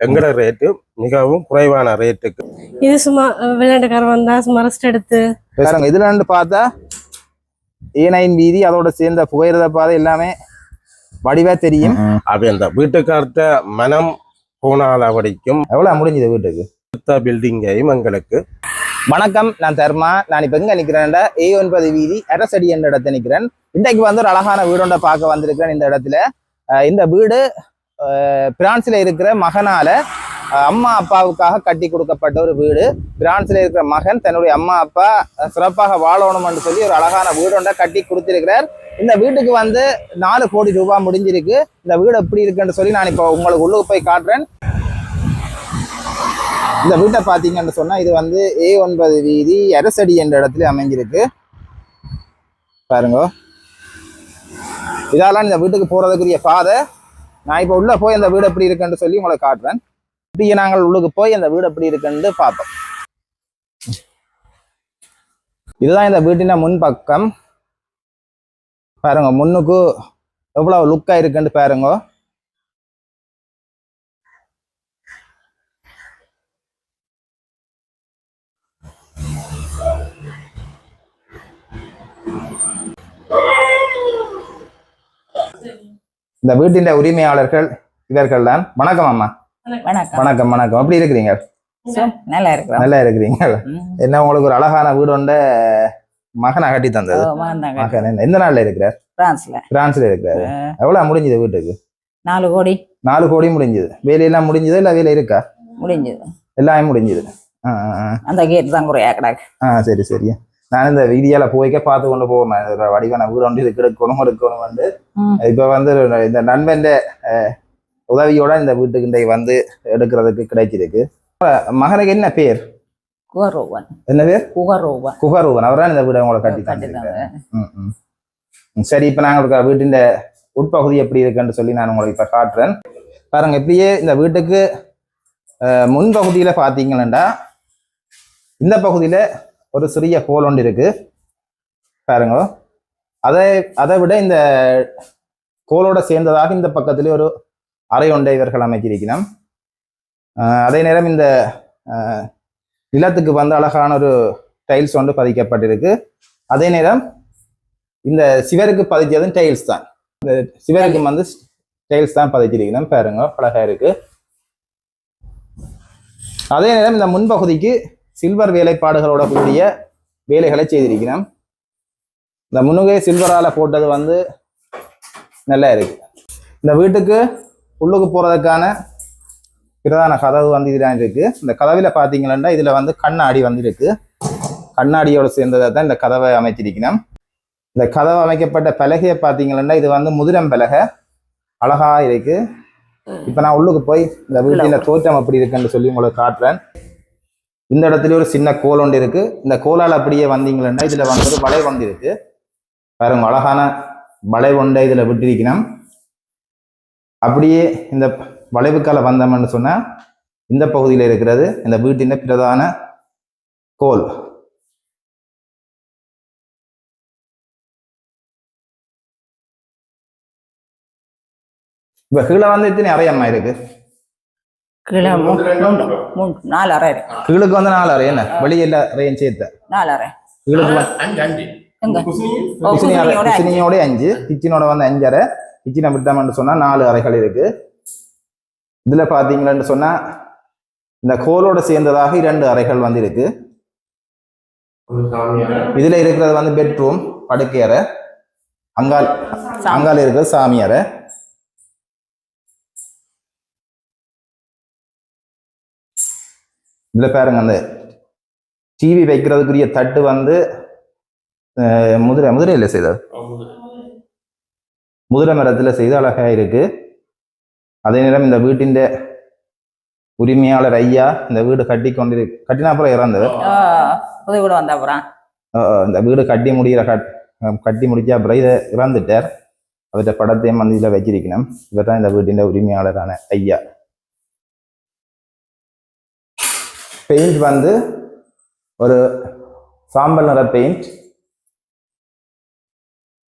எங்களோட ரேட்டு மிகவும் குறைவான ரேட்டுக்கு இது சும்மா அஹ், விளையாட்டுக்காரன் வந்தா சும்மா ரெஸ்ட் எடுத்து. பாருங்க இதுல இருந்து பார்த்தா ஏ நைன் வீதி அதோட சேர்ந்த புகையிரத பாதை எல்லாமே வடிவா தெரியும். அப்படி அந்த வீட்டுக்கார்ட்ட மனம் போனால வரைக்கும் எவ்வளவு முடிஞ்சது வீட்டுக்கு? அடுத்த பில்டிங்கையும் எங்களுக்கு. வணக்கம் நான் தர்மா. நான் இப்ப எங்க நிக்கிறேன்டா? ஏ ஒன்பது வீதி அரசடி என்ற இடத்துல நிக்கிறேன். இன்றைக்கு வந்து ஒரு அழகான வீடொண்ட பார்க்க வந்திருக்கிறேன் இந்த இடத்துல. இந்த வீடு பிரான்ஸில் இருக்கிற மகனால் அம்மா அப்பாவுக்காக கட்டி கொடுக்கப்பட்ட ஒரு வீடு. பிரான்ஸில் இருக்கிற மகன் தன்னுடைய அம்மா அப்பா சிறப்பாக வாழணும்னு சொல்லி ஒரு அழகான வீடு ஒன்றா கட்டி கொடுத்திருக்கிறார். இந்த வீட்டுக்கு வந்து நாலு கோடி ரூபாய் முடிஞ்சிருக்கு. இந்த வீடு எப்படி இருக்குன்னு சொல்லி நான் இப்போ உங்களுக்கு உள்ளுக்கு போய் காட்டுறேன். இந்த வீட்டை பார்த்தீங்கன்னு சொன்னால் இது வந்து ஏ ஒன்பது வீதி அரசடி என்ற இடத்துல அமைஞ்சிருக்கு. பாருங்க. இதெல்லாம் இந்த வீட்டுக்கு போகிறதுக்குரிய பாதை. நான் இப்போ உள்ள போய் அந்த வீடு எப்படி இருக்குன்னு சொல்லி உங்களை காட்டுறேன். இப்படியே நாங்கள் உள்ளுக்கு போய் அந்த வீடு எப்படி இருக்குன்னு பார்ப்போம். இதுதான் இந்த வீட்டின முன்பக்கம். பாருங்க முன்னுக்கு எவ்வளவு லுக்காக இருக்குன்னு பாருங்க. இந்த வீட்டின் உரிமையாளர்கள் இவர்கள் தான் வணக்கம் அம்மா. வணக்கம். வணக்கம் வணக்கம். எப்படி இருக்கிறீங்க? நல்லா இருக்கிறோம். நல்லா இருக்கிறீங்க. என்ன உங்களுக்கு ஒரு அழகான வீடு ஒண்ட மகனை கட்டி தந்தது. மகன் எந்த நாள்ல இருக்கிறார்? பிரான்ஸ்ல. பிரான்ஸ்ல இருக்கிறாரு. எவ்வளவு முடிஞ்சது வீட்டுக்கு? நாலு கோடி. நாலு கோடி முடிஞ்சது. வேலையெல்லாம் முடிஞ்சது இல்ல வேலை இருக்கா? முடிஞ்சது. எல்லாமே முடிஞ்சது. அந்த கேட் தான் குறையா கிடக்கு. ஆ சரி சரி. நான் இந்த வீதியால போய்க்க பார்த்து கொண்டு போவேன். வடிவான வீடு ஒன்று இதுக்கு எடுக்கணும் எடுக்கணும் வந்து. இப்ப வந்து இந்த நண்பன் உதவியோட இந்த வீட்டுக்கு இன்றைக்கு வந்து எடுக்கிறதுக்கு கிடைச்சிருக்கு. மகனுக்கு என்ன பேர்? குகரோவன். என்ன பேர்? குகரோவன். குகரூபன் அவர்தான் இந்த வீடை உங்களை கட்டி கட்டி தந்திருக்காரு. ம், ம். ம், சரி இப்ப நாங்க ஒரு வீட்டின் உட்பகுதி எப்படி இருக்குன்னு சொல்லி நான் உங்களுக்கு இப்ப காட்டுறேன். பாருங்க இப்படியே இந்த வீட்டுக்கு முன்பகுதியில பாத்தீங்கன்னா இந்த பகுதியில ஒரு சிறிய கோல் ஒன்று இருக்கு. பாருங்க. அதை அதை விட இந்த கோலோட சேர்ந்ததாக இந்த பக்கத்திலே ஒரு அறை ஒன்றை இவர்கள் அமைச்சிருக்கணும் அதே நேரம் இந்த நிலத்துக்கு வந்து அழகான ஒரு டைல்ஸ் ஒன்று பதிக்கப்பட்டிருக்கு. அதே நேரம் இந்த சிவருக்கு பதிச்சதும் டைல்ஸ் தான். இந்த சிவருக்கு வந்து டைல்ஸ் தான் பதிச்சிருக்கணும் பாருங்க அழகா இருக்கு. அதே நேரம் இந்த முன்பகுதிக்கு சில்வர் வேலைப்பாடுகளோட கூடிய வேலைகளை செய்திருக்கிறோம் இந்த முன்னுகை சில்வரால போட்டது வந்து நல்லா இருக்கு. இந்த வீட்டுக்கு உள்ளுக்கு போறதுக்கான பிரதான கதவு வந்து இதுதான் இருக்கு. இந்த கதவுல பாத்தீங்கன்னா இதுல வந்து கண்ணாடி வந்து இருக்கு. கண்ணாடியோட சேர்ந்ததை தான் இந்த கதவை அமைச்சிருக்கணும் இந்த கதவு அமைக்கப்பட்ட பலகையை பார்த்தீங்கன்னா இது வந்து முதிரம் பலகை அழகா இருக்கு. இப்ப நான் உள்ளுக்கு போய் இந்த வீட்டில தோற்றம் அப்படி இருக்குன்னு சொல்லி உங்களுக்கு காட்டுறேன். இந்த இடத்துல ஒரு சின்ன கோல் ஒன்று இருக்கு. இந்த கோலால் அப்படியே வந்தீங்கன்னா இதுல வந்து வளை ஒன்று இருக்கு. பாருங்க அழகான வளை ஒன்றை இதுல விட்டிருக்கணும் அப்படியே இந்த வளைவுக்கால வந்தோம்னு சொன்னா இந்த பகுதியில் இருக்கிறது இந்த வீட்டின் பிரதான கோல். இப்போ கீழே வந்து இத்தனை அறையம்மா இருக்கு. கீழே மூன்று நாலு அறை கீழுக்கு வந்து நாலு அறை என்ன? வெளியில அறையும் சேர்த்த. நாலு அறை. கிச்சனியோட அஞ்சு கிச்சனோட வந்து அஞ்சு அறை. கிச்சனை விட்டோம்னு சொன்னா நாலு அறைகள் இருக்கு. இதுல பாத்தீங்கன்னு சொன்னா இந்த கோலோட சேர்ந்ததாக இரண்டு அறைகள் வந்து இருக்கு. இதுல இருக்கிறது வந்து பெட்ரூம் படுக்கை அறை. அங்கால் அங்கால இருக்கிறது சாமி அறை. இதுல பாருங்க அந்த டிவி வைக்கிறதுக்குரிய தட்டு வந்து முதிரை முதிரையில செய்தது முதிரை மரத்துல செய்து அழகா இருக்கு. அதே நேரம் இந்த வீட்டின் உரிமையாளர் ஐயா இந்த வீடு கட்டி கொண்டிரு கட்டின அப்புறம் இறந்தவர். வீடு வந்த அப்புறம் இந்த வீடு கட்டி முடிகிற கட் கட்டி முடிச்ச அப்புறம் இதை இறந்துட்டார். அவர்கிட்ட படத்தையும் வந்து இதில் வச்சிருக்கணும். இவர் தான் இந்த வீட்டின் உரிமையாளரான ஐயா. பெயிண்ட் வந்து ஒரு சாம்பல் நிற பெயிண்ட்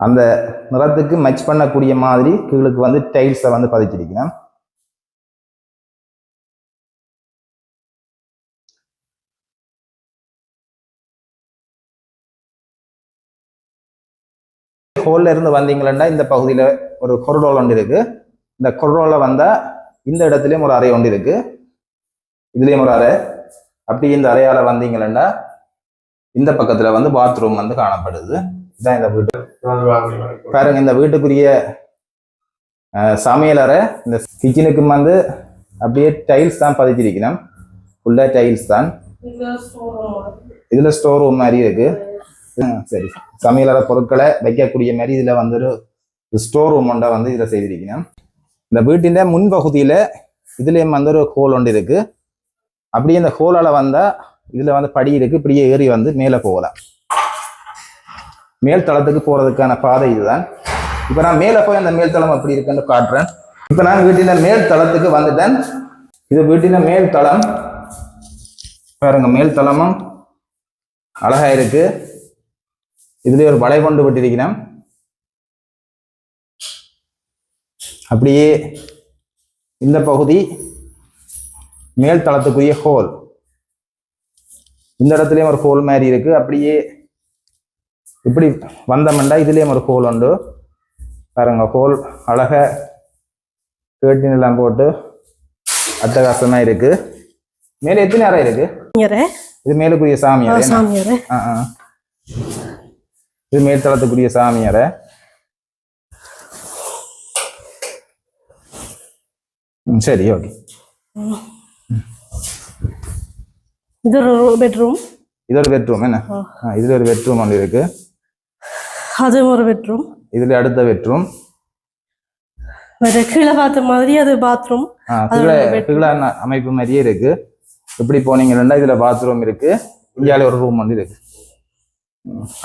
அந்த நிறத்துக்கு மச் பண்ணக்கூடிய மாதிரி கீழுக்கு வந்து டைல்ஸை வந்து பதிச்சிருக்கிறேன். ஹோல்ல இருந்து வந்தீங்களா இந்த பகுதியில் ஒரு கொரோடோல் ஒன்று இருக்கு. இந்த கொரோடோவில் வந்தால் இந்த இடத்துலையும் ஒரு அறை ஒன்று இருக்கு. இதுலேயும் ஒரு அறை. அப்படி இந்த அறையால வந்தீங்கன்னா இந்த பக்கத்துல வந்து பாத்ரூம் வந்து காணப்படுது. இதான் இந்த வீட்டு பாருங்க இந்த வீட்டுக்குரிய சமையலறை சமையல் அறை இந்த கிச்சனுக்கும் வந்து அப்படியே டைல்ஸ் தான் பதிச்சிருக்கணும். உள்ள டைல்ஸ் தான். இதுல ஸ்டோர் ரூம் மாதிரி இருக்கு. சரி. சமையலறை பொருட்களை வைக்கக்கூடிய மாதிரி இதுல வந்து ஒரு ஸ்டோர் ரூம் ஒன்றை வந்து இதுல செய்திருக்கணும். இந்த வீட்டின் முன்பகுதியில இதுலயும் வந்து ஒரு ஹோல் ஒன்று இருக்கு. அப்படியே இந்த ஹோலால வந்தா இதுல வந்து படி இருக்கு இப்படியே ஏறி வந்து மேலே போகலாம். மேல் தளத்துக்கு போறதுக்கான பாதை இதுதான். இப்ப நான் மேலே போய் அந்த மேல் தளம் எப்படி இருக்குன்னு காட்டுறேன். இப்ப நான் வீட்டின் மேல் தளத்துக்கு வந்துட்டேன். இது வீட்டின் மேல் தளம். பாருங்க மேல் தளமும் அழகா இருக்கு. இதுல ஒரு வளை கொண்டு விட்டிருக்கிறேன். அப்படியே இந்த பகுதி மேல் தளத்துக்குரிய ஹோல் இந்த இடத்துலயும் ஒரு ஹோல் மாதிரி இருக்கு. அப்படியே இப்படி வந்தோம்னா இதுலயும் ஒரு ஹோல் உண்டு. பாருங்க ஹோல் அழகா கேட்டின் எல்லாம் போட்டு அட்டகாசமா இருக்கு. மேல எத்தனை அறை இருக்கு? சாமியாரே இது மேலுக்குரிய சாமி? சாமியாரே ஆ, ஆ. இது மேல்தளத்துக்குரிய சாமி அறை. ம், சரி ஓகே இது ஒரு பெட்ரூம் இது ஒரு பெட்ரூம் என்ன? இதுல ஒரு பெட்ரூம் ஒன்று இருக்கு. அதுவும் ஒரு பெட்ரூம் இதுல அடுத்த பெட்ரூம் கீழே பார்த்த மாதிரி அது பாத்ரூம் அது கீழே அமைப்பு மாதிரியே இருக்கு. இப்படி போனீங்கன்னா இதுல பாத்ரூம் இருக்கு. இந்தியால ஒரு ரூம் ஒன்று இருக்கு.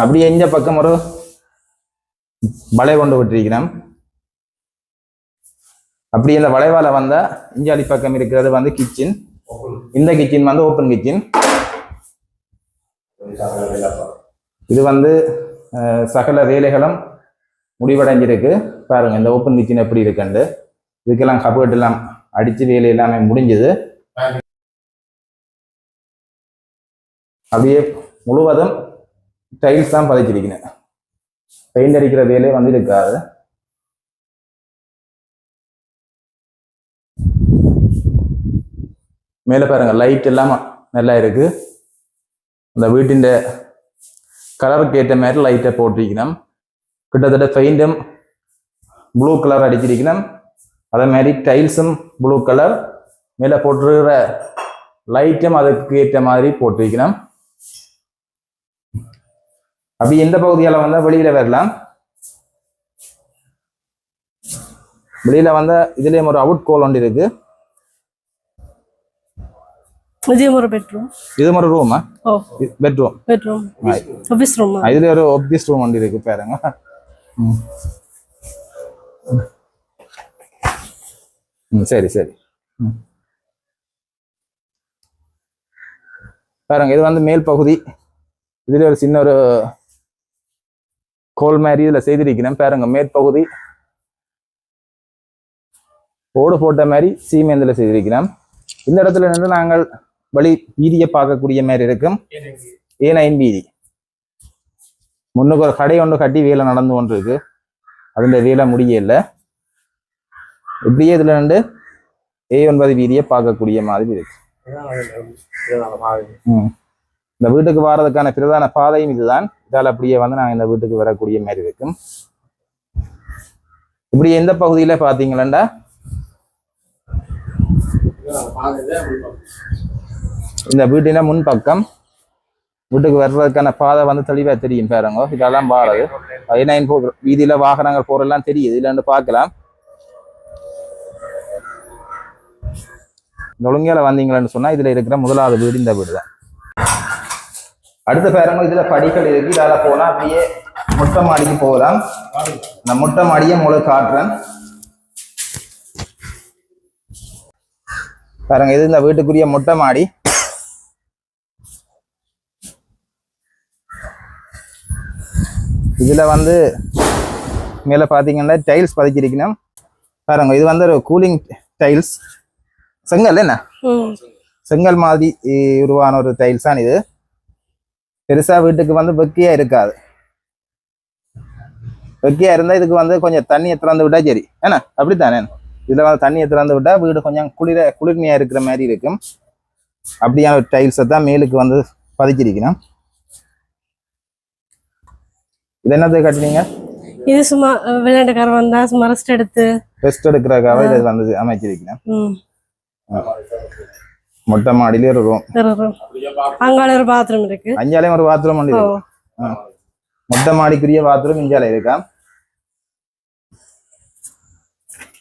அப்படியே இந்த பக்கம் ஒரு வளை கொண்டு விட்டிருக்கிறேன். அப்படி இந்த வளைவால வந்தா இஞ்சாலி பக்கம் இருக்கிறது வந்து கிச்சன் இந்த கிச்சன் வந்து ஓப்பன் கிச்சன் இது வந்து சகல வேலைகளும் முடிவடைஞ்சிருக்கு. பாருங்க இந்த ஓப்பன் கிச்சன் எப்படி இருக்குண்டு. இதுக்கெல்லாம் கபோர்ட் எல்லாம் அடிச்சு வேலை எல்லாமே முடிஞ்சது. அப்படியே முழுவதும் டைல்ஸ் தான் பதிச்சிருக்கிறேன். பெயிண்ட் அடிக்கிற வேலையே வந்து இருக்காது மேலே பாருங்கள் லைட் எல்லாம் நல்லா இருக்கு. இந்த வீட்டின் கலருக்கு ஏற்ற மாதிரி லைட்டை போட்டிருக்கணும். கிட்டத்தட்ட பெயிண்டும் ப்ளூ கலர் அடிச்சிருக்கணும். அதே மாதிரி டைல்ஸும் ப்ளூ கலர் மேலே போட்டிருக்கிற லைட்டும் அதுக்கு ஏற்ற மாதிரி போட்டிருக்கணும். அப்படி எந்த பகுதியால் வந்தால் வெளியில் வரலாம்? வெளியில் வந்தால் இதுலேயும் ஒரு அவுட் கோல் ஒன்று இருக்குது ஓ. பெட்ரூம் பெட்ரூம் ஆஃபீஸ் ரூம் இதுல ஒரு ஒப்திஸ் ரூம் ஒன்று இருக்கு பாருங்க. சரி சரி. இது வந்து மேல் பகுதி. இதுல ஒரு சின்ன ஒரு கோல் மாதிரி இதுல செய்திருக்கிறேன் பாருங்க மேற்பகுதி ஓடு போட்ட மாதிரி சீமேந்தில் செய்திருக்கிறோம் இந்த இடத்துல நின்று நாங்கள் வழி வீதியை பார்க்கக்கூடிய மாதிரி இருக்கும். ஏ நைன் வீதி முன்னுக்கு ஒரு கடை ஒன்று கட்டி வேலை நடந்து கொண்டு இருக்கு அதுல வேலை முடியல இப்படியே இதுல இருந்து ஏ ஒன்பது வீதியை பார்க்கக்கூடிய மாதிரி இருக்கு. இந்த வீட்டுக்கு வர்றதுக்கான பிரதான பாதையும் இதுதான். இதால் அப்படியே வந்து நாங்கள் இந்த வீட்டுக்கு வரக்கூடிய மாதிரி இருக்கும். இப்படி எந்த பகுதியில பாத்தீங்களா இந்த வீட்டின முன் பக்கம் வீட்டுக்கு வர்றதுக்கான பாதை வந்து தெளிவாக தெரியும் பாருங்க. இதெல்லாம் பாருது. ஐநைன் போ வீதியில வாகனங்கள் போறெல்லாம் தெரியுது. இல்லைன்னு பார்க்கலாம். இந்த ஒழுங்கால சொன்னால் சொன்னா இதுல இருக்கிற முதலாவது வீடு இந்த வீடு தான் அடுத்த பேரங்க இதுல படிகள் இருக்கு இதால் போனா அப்படியே முட்டை மாடிக்கு போகலாம். இந்த முட்டை மாடியை உங்களுக்கு காட்டுறேன். பாருங்க இது இந்த வீட்டுக்குரிய முட்டை மாடி. இதுல வந்து மேல பாத்தீங்கன்னா டைல்ஸ் பதிச்சிருக்கணும். பாருங்க இது வந்து ஒரு கூலிங் டைல்ஸ் செங்கல் என்ன? செங்கல் மாதிரி உருவான ஒரு டைல்ஸ் தான் இது. பெருசா வீட்டுக்கு வந்து வெக்கையா இருக்காது. வெக்கையா இருந்தா இதுக்கு வந்து கொஞ்சம் தண்ணியை திறந்து விட்டா சரி. ஏன்னா அப்படித்தானே? இதுல வந்து தண்ணியை திறந்து விட்டா வீடு கொஞ்சம் குளிர குளிர்மையா இருக்கிற மாதிரி இருக்கும். அப்படியான டைல்ஸை தான் மேலுக்கு வந்து பதிச்சிருக்கணும். இது என்னது கட்டினீங்க? இது சும்மா அஹ், விளையாட்டுக்காரன் வந்தா சும்மா ரெஸ்ட் எடுத்து. ரெஸ்ட் எடுக்கிறதுக்காக இது வந்து அமைச்சிருக்கணும் ம். மொட்டை மாடியிலே ஒரு ரூம். அங்கால ஒரு பாத்ரூம் இருக்கு. அஞ்சாலையும் ஒரு பாத்ரூம் ஆ. மொட்டை மாடிக்குரிய பாத்ரூம் இஞ்சால இருக்கா?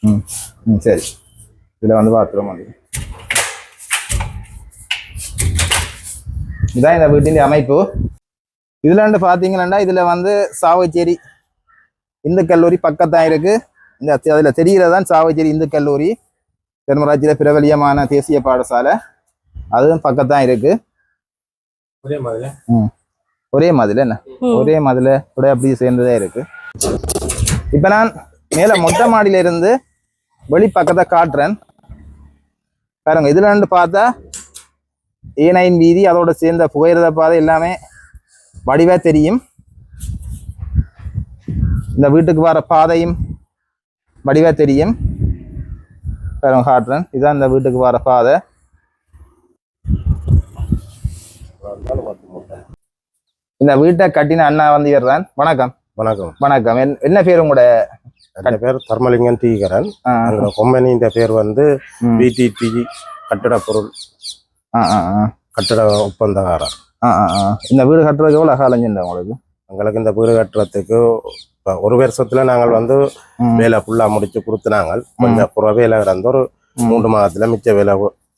ம் சரி. இதுல வந்து பாத்ரூம் வந்து இதான் இந்த வீட்டின் அமைப்பு. இதுல வந்து பாத்தீங்கன்னா இதுல வந்து சாவச்சேரி இந்து கல்லூரி பக்கத்தான் இருக்கு. இந்த அதுல தெரிகிறதான் சாவச்சேரி இந்து கல்லூரி. தென்மராட்சியில பிரபலியமான தேசிய பாடசாலை. அதுவும் பக்கத்தான் இருக்கு. ஒரே மாதிரி. ஒரே மதில் என்ன? ம். ஒரே மதில் கூட அப்படி சேர்ந்ததே இருக்கு. இப்ப நான் மேல மொட்டை மாடியில இருந்து வெளி பக்கத்தை காட்டுறேன். பாருங்க இதுல இருந்து பார்த்தா ஏனையின் வீதி அதோட சேர்ந்த புகையிரத பாதை எல்லாமே வடிவா தெரியும். இந்த வீட்டுக்கு வர பாதையும் வடிவா தெரியும். பாருங்க காட்டுறேன் இதுதான் இந்த வீட்டுக்கு வர பாதை. இந்த வீட்டை கட்டின அண்ணா வந்து வர்றான் வணக்கம். வணக்கம். வணக்கம். என்- என்ன பேர் உங்களோட? என் பேர் தர்மலிங்கன் டீகரன் அந்த கொம்பனியின் பேர் வந்து. பிடிடி கட்டட பொருள். கட்டட ஒப்பந்தக்காரர். இந்த வீடு கட்டுறதுக்கு எவ்வளோ காலஞ்சிருந்தா உங்களுக்கு எங்களுக்கு இந்த வீடு கட்டுறதுக்கு ஒரு வருஷத்துல நாங்கள் வந்து. வேலை ஃபுல்லா முடிச்சு கொடுத்துனாங்க கொஞ்சம் புற வேலை கிடந்து ஒரு மூன்று மாதத்துல மிச்ச வேலை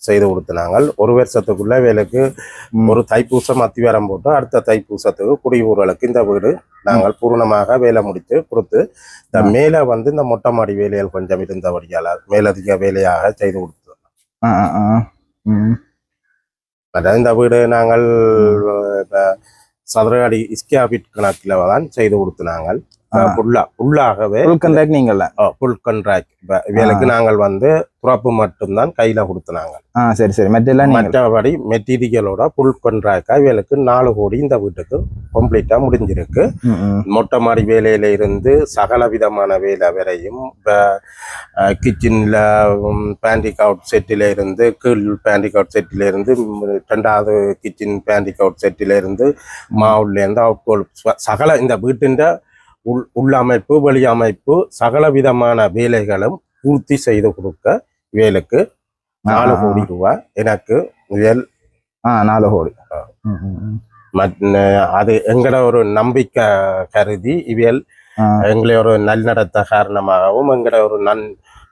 செய்து கொடுத்துனாங்க ஒரு வருஷத்துக்குள்ள வேலைக்கு. ஒரு தைப்பூசம் அத்திவாரம் போட்டு அடுத்த தைப்பூசத்துக்கு குடியூர்களுக்கு இந்த வீடு நாங்கள் பூரணமாக வேலை முடித்து கொடுத்து இந்த மேலே வந்து இந்த மொட்டை மாடி வேலைகள் கொஞ்சம் இருந்தபடியால் மேலதிக வேலையாக செய்து கொடுத்தோம். அதாவது இந்த வீடு நாங்கள் இப்ப சதுர அடி இஸ்கியாபிட் கணக்கில் தான் செய்து கொடுத்துனாங்க ஆ. ஃபுல்லா ஃபுல்லாகவே ஃபுல் கண்ட்ராக்ட் நீங்கள்ல ஃபுல் கண்ட்ராக்ட் இப்போ இவளுக்கு நாங்கள் வந்து துறப்பு மட்டும்தான் கையில கொடுத்துனாங்க ஆ சரி சரி. நீங்கள் மற்றபடி மெட்டீரியலோட ஃபுல் கண்ட்ராக்டா இவளுக்கு நாலு கோடி இந்த வீட்டுக்கு கம்ப்ளீட்டா முடிஞ்சிருக்கு. மொட்டை மாடி வேலையில இருந்து சகல விதமான வேலை வரையும் இப்போ கிச்சனில் பேண்டிக் அவுட் செட்டில இருந்து கீழ் பேண்டிக் அவுட் செட்டில இருந்து ரெண்டாவது கிச்சன் பேண்டிக் அவுட் செட்டில இருந்து மாவுல இருந்து அவுட் கோல் சகல இந்த வீட்டின் உள் உள்ளமைப்பு வெளி அமைப்பு சகல விதமான வேலைகளும் பூர்த்தி செய்து கொடுக்க வேலுக்கு நாலு. கோடி ரூபாய் எனக்கு வேல் நாலு கோடி. அது எங்கட ஒரு நம்பிக்கை கருதி இவியல் எங்களை ஒரு நல்நடத்த காரணமாகவும் எங்கட ஒரு நன்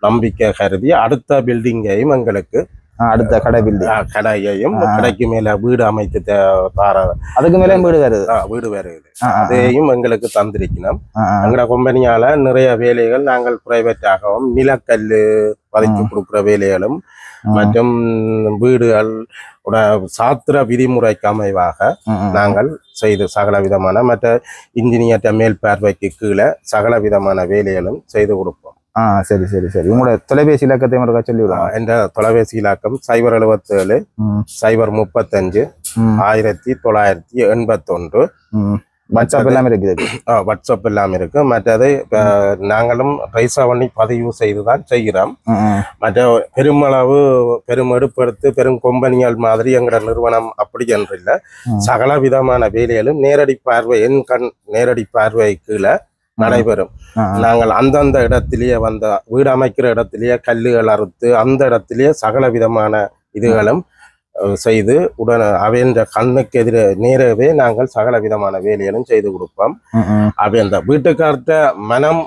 நம்பிக்கை கருதி அடுத்த பில்டிங்கையும் எங்களுக்கு அடுத்த கடை பில்டிங் கடையையும். கடைக்கு மேல வீடு அமைத்து தார அதுக்கு மேலே வீடு வருது வீடு வருது அதையும் எங்களுக்கு தந்திருக்கணும். எங்கட கம்பெனியால நிறைய வேலைகள் நாங்கள் பிரைவேட்டாகவும் நிலக்கல்லு பதித்து கொடுக்குற வேலைகளும். மற்றும் வீடுகள் சாத்திர விதிமுறைக்கு அமைவாக. நாங்கள் செய்து சகல விதமான மற்ற இன்ஜினியர்ட்ட மேல் பார்வைக்கு கீழே சகல விதமான வேலைகளும் செய்து கொடுப்போம் ஆ சரி சரி சரி. உங்களோட தொலைபேசி இலக்கத்தை மட்டும் சொல்லி விடுவாங்க என்ற தொலைபேசி இலக்கம் சைபர் எழுபத்தேழு சைபர் முப்பத்தஞ்சு ஆயிரத்தி தொள்ளாயிரத்தி எண்பத்தொன்று. வாட்ஸ்அப் எல்லாம் இருக்குது. வாட்ஸ்அப் எல்லாம் இருக்கு. மற்றது நாங்களும் ரைசா பண்ணி பதிவு செய்து தான் செய்கிறோம். மற்ற பெருமளவு பெருமெடுப்படுத்து பெரும் கொம்பனிகள் மாதிரி எங்களோட நிறுவனம் அப்படி என்று இல்லை ம். சகல விதமான வேலைகளும் நேரடி பார்வை என் கண் நேரடி பார்வை கீழே. நடைபெறும். நாங்கள் அந்தந்த இடத்திலேயே வந்த வீடு அமைக்கிற இடத்திலேயே கல்லுகள் அறுத்து அந்த இடத்திலேயே சகல விதமான இதுகளும் செய்து உடனே அவைன்ற கண்ணுக்கு எதிரே நேரவே நாங்கள் சகல விதமான வேலைகளும் செய்து கொடுப்போம். அவை அந்த வீட்டுக்கார்ட்ட மனம்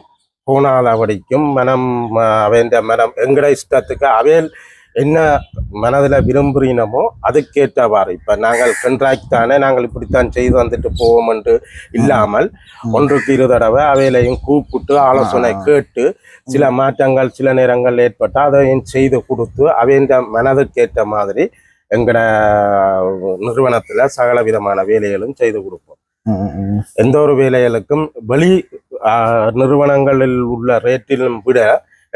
போனாதபடிக்கும் மனம் அவைன்ற மனம் எங்கட இஷ்டத்துக்கு அவையல் என்ன மனதில் விரும்புகிறீனமோ அதுக்கேற்றவாறு இப்போ நாங்கள் கண்ட்ராக்ட் தானே நாங்கள் இப்படித்தான் செய்து வந்துட்டு போவோம் என்று இல்லாமல் ஒன்றுக்கு இரு தடவை அவையிலையும் கூப்பிட்டு ஆலோசனை. கேட்டு சில மாற்றங்கள் சில நேரங்கள் ஏற்பட்டால் அதையும் செய்து கொடுத்து அவைன்ற மனதுக்கேற்ற மாதிரி எங்கட நிறுவனத்தில் சகல விதமான வேலைகளும் செய்து கொடுப்போம். எந்த ஒரு வேலைகளுக்கும் வெளி நிறுவனங்களில் உள்ள ரேட்டிலும் விட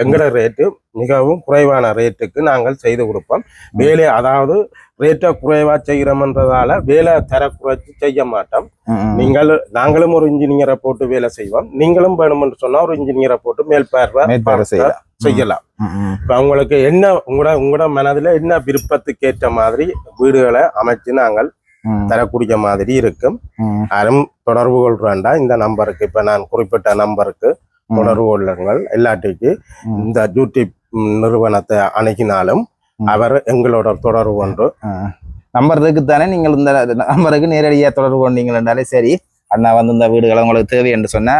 எங்களோட ரேட்டு மிகவும் குறைவான ரேட்டுக்கு நாங்கள் செய்து கொடுப்போம். வேலை அதாவது ரேட்டை குறைவா செய்கிறோம்ன்றதால வேலை தர குறைச்சி செய்ய மாட்டோம். நீங்கள் நாங்களும் ஒரு இன்ஜினியரை போட்டு வேலை செய்வோம். நீங்களும் வேணும்னு சொன்னா ஒரு இன்ஜினியரை போட்டு மேல் பார்வை மேற்பார்வை செய்யலாம். இப்ப உங்களுக்கு என்ன உங்களோட உங்களோட மனதுல என்ன விருப்பத்துக்கு ஏற்ற மாதிரி வீடுகளை அமைச்சு நாங்கள் தரக்கூடிய மாதிரி இருக்கும். யாரும் தொடர்பு கொள்றாண்டா? இந்த நம்பருக்கு இப்ப நான் குறிப்பிட்ட நம்பருக்கு தொடர்பு கொள்ளுங்கள் எல்லாத்துக்கு. இந்த யூடியூப் நிறுவனத்தை அணுகினாலும். அவர் எங்களோட தொடர்பு கொண்டு ஆ. நம்பர் இருக்குத்தானே நீங்கள் இந்த நம்பருக்கு நேரடியாக தொடர்பு கொண்டீங்கன்னாலே சரி அண்ணா வந்து இந்த வீடுகளை உங்களுக்கு தேவை என்று சொன்னா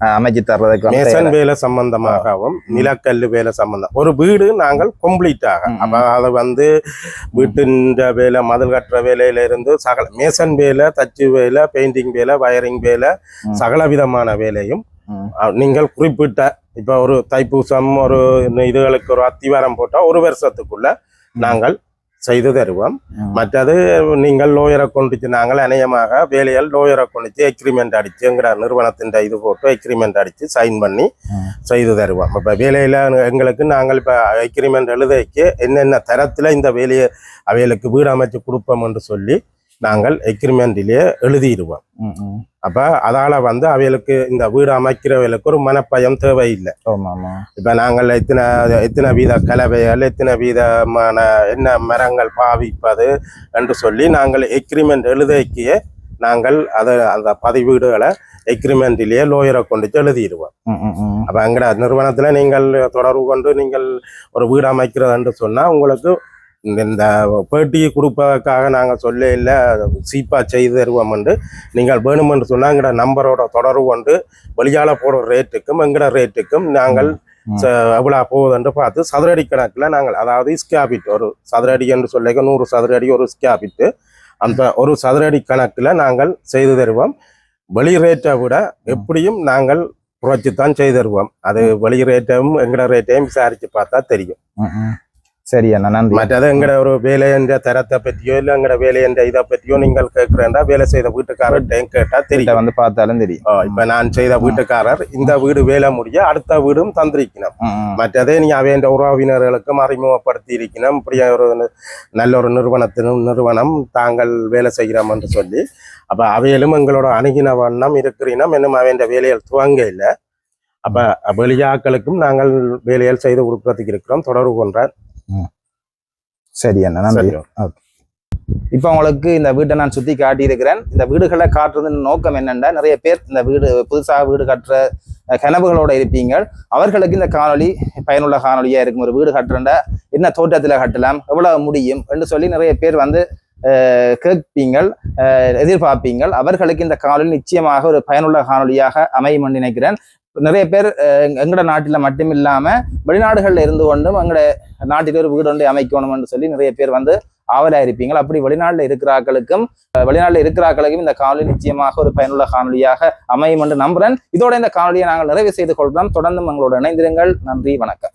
ஆ, அமைச்சு தர்றதுக்கு மேசன் வேலை சம்பந்தமாகவும் நிலக்கல்லு வேலை சம்பந்தம் ஒரு வீடு நாங்கள் கம்ப்ளீட்டாக ம், ம். அப்ப அதை வந்து வீட்டின் வேலை மதில் கட்டுற வேலையில இருந்து சகல மேசன் வேலை தச்சு வேலை பெயிண்டிங் வேலை வயரிங் வேலை. சகல விதமான வேலையும் நீங்கள் குறிப்பிட்ட இப்ப ஒரு தைப்பூசம் ஒரு இதுகளுக்கு ஒரு அத்திவாரம் போட்டா ஒரு வருஷத்துக்குள்ள நாங்கள் செய்து தருவோம். மற்றது நீங்கள் லோயரை கொண்டுச்சு நாங்கள் அநேகமாக வேலைகள் லோயரை கொண்டுச்சு எக்ரிமெண்ட் அடிச்சு எங்கட நிறுவனத்தின் இது போட்டு எக்ரிமெண்ட் அடிச்சு சைன் பண்ணி. செய்து தருவோம் இப்போ வேலையில் எங்களுக்கு நாங்கள் இப்போ எக்ரிமெண்ட் எழுதைக்கு என்னென்ன தரத்தில் இந்த வேலையை அவைகளுக்கு வீடு அமைச்சு கொடுப்போம் என்று சொல்லி நாங்கள் எக்ரிமெண்ட்டிலேயே எழுதிடுவோம். அப்போ அதால் வந்து அவைகளுக்கு இந்த வீடு அமைக்கிறவர்களுக்கு ஒரு மனப்பயம் தேவையில்லை இப்போ நாங்கள் எத்தனை எத்தனை வீத கலவைகள் எத்தனை வீதமான என்ன மரங்கள் பாவிப்பது என்று சொல்லி நாங்கள் எக்ரிமெண்ட் எழுதைக்கியே நாங்கள் அதை அந்த பதிவீடுகளை எக்ரிமெண்ட்டிலேயே லோயரை கொண்டு எழுதிடுவோம். அப்போ எங்கட நிறுவனத்தில் நீங்கள் தொடர்பு கொண்டு நீங்கள் ஒரு வீடு அமைக்கிறது என்று சொன்னால் உங்களுக்கு இந்த- இந்த பேட்டி கொடுப்பதற்காக நாங்கள் சொல்ல இல்லை சீப்பாக செய்து தருவோம் என்று நீங்கள் வேணுமென்று சொன்னால் எங்கட நம்பரோட தொடர்பு கொண்டு வெளியால் போடுற ரேட்டுக்கும் எங்கட ரேட்டுக்கும் நாங்கள் எவ்வளோ போகுதுன்னு பார்த்து சதுரடி கணக்கில் நாங்கள் அதாவது ஸ்கேபிட் ஒரு சதுரடி என்று சொல்லிக்க நூறு சதுரடி ஒரு ஸ்கேபிட்டு அந்த ஒரு சதுரடி கணக்கில் நாங்கள் செய்து தருவோம். வெளி ரேட்டை விட எப்படியும் நாங்கள் குறைச்சி தான் செய்து தருவோம். அது வெளி ரேட்டையும் எங்கட ரேட்டையும் விசாரித்து பார்த்தா தெரியும். சரி அண்ணா நன்றி. மற்றது எங்கட ஒரு வேலையன்ற தரத்தை பற்றியோ இல்லை எங்கட வேலையன்ற இதை பற்றியோ நீங்கள் கேட்குறேன்டா. வேலை செய்த வீட்டுக்காரர்கிட்டையும் கேட்டால் கிட்ட தெரியும். வந்து பார்த்தாலும் தெரியும். இப்ப நான் செய்த வீட்டுக்காரர் இந்த வீடு வேலை முடிய அடுத்த வீடும் தந்திருக்கணும். மற்றதை நீ அவன் உறவினர்களுக்கும் அறிமுகப்படுத்தி இருக்கணும். இப்படியா ஒரு நல்ல ஒரு நிறுவனத்தினும் நிறுவனம் தாங்கள் வேலை செய்கிறோம் என்று சொல்லி. அப்ப அவையிலும் எங்களோட அணுகின வண்ணம் இருக்கிறினம். இன்னும் அவன் வேலைகள் துவங்க இல்லை. அப்ப வெளியாக்களுக்கும் நாங்கள் வேலைகள் செய்து கொடுக்கறதுக்கு இருக்கிறோம். தொடர்பு கொண்ட சரி அண்ணா. நன்றி. இப்போ உங்களுக்கு இந்த வீட்டை நான் சுத்தி காட்டியிருக்கிறேன். இந்த வீடுகளை காட்டுறதின் நோக்கம் என்னென்னா நிறைய பேர் இந்த வீடு புதுசாக வீடு கட்டுற கனவுகளோட இருப்பீங்க. அவர்களுக்கு இந்த காணொளி பயனுள்ள காணொளியா இருக்கும். ஒரு வீடு கட்டுறேன்டா என்ன தோட்டத்துல கட்டலாம் எவ்வளவு முடியும் என்று சொல்லி நிறைய பேர் வந்து கேட்பீங்கள் அஹ், எதிர்பார்ப்பீங்கள் அவர்களுக்கு இந்த காணொளி நிச்சயமாக ஒரு பயனுள்ள காணொளியாக அமையும் என்று நினைக்கிறேன். நிறைய பேர் எங்கட நாட்டில் மட்டும் இல்லாமல் வெளிநாடுகளில் இருந்து கொண்டும் எங்கட நாட்டில் ஒரு வீடு ஒன்று அமைக்கணும்னு சொல்லி நிறைய பேர் வந்து ஆவலாக இருப்பீங்கள் அப்படி வெளிநாட்டில் இருக்கிறாக்களுக்கும் வெளிநாட்டில் இருக்கிறாக்களுக்கும் இந்த காணொலி நிச்சயமாக ஒரு பயனுள்ள காணொலியாக அமையும் என்று நம்புறேன். இதோட இந்த காணொலியை நாங்கள் நிறைவு செய்து கொள்கிறோம். தொடர்ந்து எங்களோட இணைந்திருங்கள். நன்றி வணக்கம்.